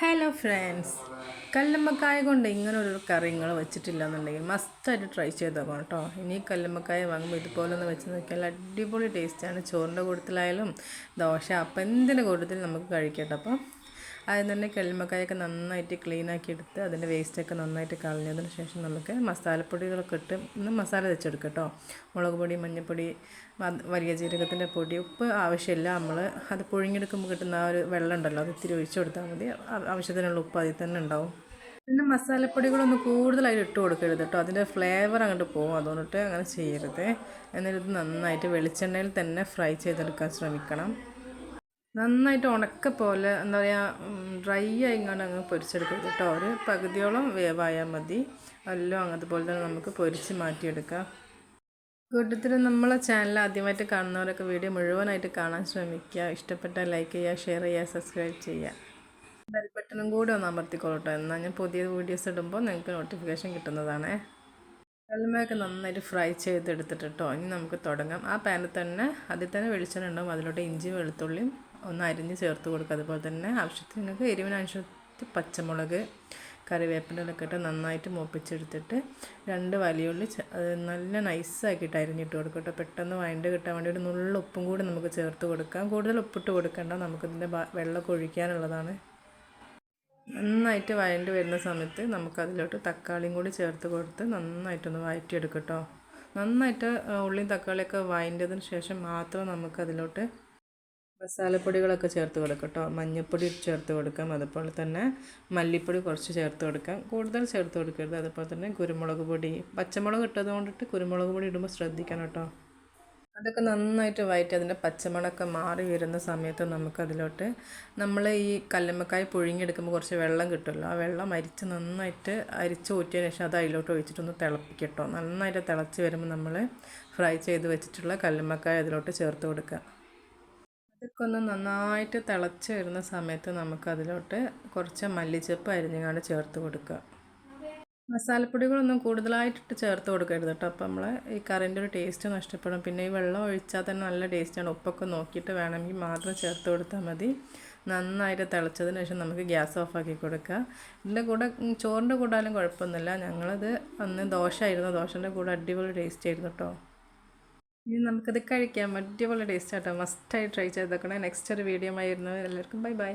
Hello friends കല്ലുമ്മക്കായ കൊണ്ട് ഇങ്ങനെ ഒരു കറി നിങ്ങൾ വെച്ചിട്ടില്ല എന്നുണ്ടെങ്കിൽ മസ്റ്റായിട്ട് ട്രൈ ചെയ്ത് നോക്കണം കേട്ടോ. ഇനി കല്ലുമ്മക്കായ വാങ്ങുമ്പോൾ ഇതുപോലെ ഒന്ന് വെച്ച് നോക്കിയാൽ അടിപൊളി ടേസ്റ്റാണ് ചോറിന്റെ കൂട്ടത്തിലായാലും ദോശ അപ്പം എന്തിന്റെ കൂട്ടത്തിൽ നമുക്ക് കഴിക്കട്ടെ അപ്പം. ആദ്യം തന്നെ കല്ലുമ്മക്കായൊക്കെ നന്നായിട്ട് ക്ലീനാക്കി എടുത്ത് അതിന്റെ വേസ്റ്റൊക്കെ നന്നായിട്ട് കളഞ്ഞതിന് ശേഷം നമുക്ക് മസാലപ്പൊടികളൊക്കെ ഇട്ട് ഒന്ന് മസാല തെച്ചെടുക്കുക കേട്ടോ മുളക് പൊടി മഞ്ഞൾപ്പൊടി വലിയ ജീരകത്തിന്റെ പൊടി ഉപ്പ് ആവശ്യമില്ല. നമ്മൾ അത് പുഴുങ്ങിയെടുക്കുമ്പോൾ കിട്ടുന്ന ആ ഒരു വെള്ളം ഉണ്ടല്ലോ അത് ഇത്തിരി ഒഴിച്ചു കൊടുത്താൽ മതി. ആവശ്യത്തിനുള്ള ഉപ്പ് അതിൽ തന്നെ ഉണ്ടാവും. പിന്നെ മസാലപ്പൊടികളൊന്നും കൂടുതലായിട്ട് ഇട്ട് കൊടുക്കരുത് കേട്ടോ. അതിന്റെ ഫ്ലേവർ അങ്ങോട്ട് പോകും അതുകൊണ്ടിട്ട് അങ്ങനെ ചെയ്യരുത്. എന്നിട്ട് നന്നായിട്ട് വെളിച്ചെണ്ണയിൽ തന്നെ ഫ്രൈ ചെയ്തെടുക്കാൻ ശ്രമിക്കണം. നന്നായിട്ട് ഉണക്ക പോലെ എന്താ പറയുക ഡ്രൈ ആയി ആയിങ്ങാണ്ട് അങ്ങ് പൊരിച്ചെടുക്കരുത് കേട്ടോ. ഒരു പകുതിയോളം വേവായാൽ മതി. എല്ലാം അതുപോലെ തന്നെ നമുക്ക് പൊരിച്ച് മാറ്റിയെടുക്കാം. കൂട്ടത്തിൽ നമ്മളെ ചാനൽ ആദ്യമായിട്ട് കാണുന്നവരൊക്കെ വീഡിയോ മുഴുവനായിട്ട് കാണാൻ ശ്രമിക്കുക. ഇഷ്ടപ്പെട്ടാൽ ലൈക്ക് ചെയ്യുക ഷെയർ ചെയ്യുക സബ്സ്ക്രൈബ് ചെയ്യുക. ബെൽ ബട്ടണും കൂടി ഒന്ന് അമർത്തിക്കൊള്ളട്ടോ എന്നാൽ ഞാൻ പുതിയ വീഡിയോസ് ഇടുമ്പോൾ നിങ്ങൾക്ക് നോട്ടിഫിക്കേഷൻ കിട്ടുന്നതാണേ. കല്ലുമ്മയൊക്കെ നന്നായിട്ട് ഫ്രൈ ചെയ്തെടുത്തിട്ട് ഇനി നമുക്ക് തുടങ്ങാം. ആ പാനിൽ തന്നെ അതിൽ തന്നെ വെളിച്ചെണ്ണ ഉണ്ടാവും. അതിലോട്ട് ഇഞ്ചി വെളുത്തുള്ളിയും ഒന്ന് അരിഞ്ഞ് ചേർത്ത് കൊടുക്കുക. അതുപോലെ തന്നെ ആവശ്യത്തിന് നിങ്ങൾക്ക് എരിവിനനുസരിച്ച് പച്ചമുളക് കറിവേപ്പിലൊക്കെ ഇട്ട് നന്നായിട്ട് മൂപ്പിച്ചെടുത്തിട്ട് രണ്ട് വലിയുള്ളി നല്ല നൈസാക്കിയിട്ട് അരിഞ്ഞിട്ട് കൊടുക്കും കേട്ടോ. പെട്ടെന്ന് വഴണ്ട് കിട്ടാൻ വേണ്ടി ഒരു നുള്ള ഉപ്പും കൂടി നമുക്ക് ചേർത്ത് കൊടുക്കാം. കൂടുതൽ ഉപ്പിട്ട് കൊടുക്കേണ്ട നമുക്കിതിന്റെ വെള്ളമൊക്കെ ഒഴിക്കാനുള്ളതാണ്. നന്നായിട്ട് വഴണ്ട് വരുന്ന സമയത്ത് നമുക്കതിലോട്ട് തക്കാളിയും കൂടി ചേർത്ത് കൊടുത്ത് നന്നായിട്ടൊന്ന് വഴറ്റിയെടുക്കട്ടോ നന്നായിട്ട് ഉള്ളിയും തക്കാളിയൊക്കെ വഴണ്ടതിന് ശേഷം മാത്രം നമുക്കതിലോട്ട് മസാലപ്പൊടികളൊക്കെ ചേർത്ത് കൊടുക്കാം കേട്ടോ. മഞ്ഞൾപ്പൊടി ചേർത്ത് കൊടുക്കാം. അതുപോലെ തന്നെ മല്ലിപ്പൊടി കുറച്ച് ചേർത്ത് കൊടുക്കാം. കൂടുതൽ ചേർത്ത് കൊടുക്കരുത്. അതുപോലെ തന്നെ കുരുമുളക് പൊടി. പച്ചമുളക് ഇട്ടത് കൊണ്ടിട്ട് കുരുമുളക് പൊടി ഇടുമ്പോൾ ശ്രദ്ധിക്കണം കേട്ടോ. അതൊക്കെ നന്നായിട്ട് വയറ്റി അതിന്റെ പച്ചമണമൊക്കെ മാറി വരുന്ന സമയത്ത് നമുക്കതിലോട്ട് നമ്മൾ ഈ കല്ലുമ്മക്കായ പുഴുങ്ങിയെടുക്കുമ്പോൾ കുറച്ച് വെള്ളം കിട്ടുമല്ലോ. ആ വെള്ളം അരിച്ച് നന്നായിട്ട് അരിച്ച് ഊറ്റിയതിന് ശേഷം അത് അതിലോട്ട് ഒഴിച്ചിട്ടൊന്ന് തിളപ്പിക്കട്ടോ നന്നായിട്ട് തിളച്ച് വരുമ്പോൾ നമ്മൾ ഫ്രൈ ചെയ്ത് വെച്ചിട്ടുള്ള കല്ലുമ്മക്കായ അതിലോട്ട് ചേർത്ത് കൊടുക്കുക. ഇതൊക്കെ ഒന്ന് നന്നായിട്ട് തിളച്ച് വരുന്ന സമയത്ത് നമുക്കതിലോട്ട് കുറച്ച് മല്ലിച്ചപ്പ് അരിഞ്ഞങ്ങാണ്ട് ചേർത്ത് കൊടുക്കുക. മസാലപ്പൊടികളൊന്നും കൂടുതലായിട്ടിട്ട് ചേർത്ത് കൊടുക്കരുത് കേട്ടോ. അപ്പോൾ നമ്മൾ ഈ കറിന്റെ ഒരു ടേസ്റ്റ് നഷ്ടപ്പെടും. പിന്നെ ഈ വെള്ളം ഒഴിച്ചാൽ തന്നെ നല്ല ടേസ്റ്റാണ് ഉപ്പൊക്കെ നോക്കിയിട്ട് വേണമെങ്കിൽ മാത്രം ചേർത്ത് കൊടുത്താൽ മതി. നന്നായിട്ട് തിളച്ചതിന് ശേഷം നമുക്ക് ഗ്യാസ് ഓഫാക്കി കൊടുക്കുക. ഇതിന്റെ കൂടെ ചോറിന്റെ കൂടാലും കുഴപ്പമൊന്നുമില്ല. ഞങ്ങളത് അന്ന് ദോശ ആയിരുന്നു. ദോശന്റെ കൂടെ അടിപൊളി ടേസ്റ്റ് ആയിരുന്നു കേട്ടോ. ഇനി നമുക്കത് കഴിക്കാം. അടിപൊളി ടേസ്റ്റ് ആട്ടോ. മസ്റ്റായി ട്രൈ ചെയ്തേക്കണേ. നെക്സ്റ്റ് ഒരു വീഡിയോ ആയിരുന്നു എല്ലാവർക്കും ബൈ ബൈ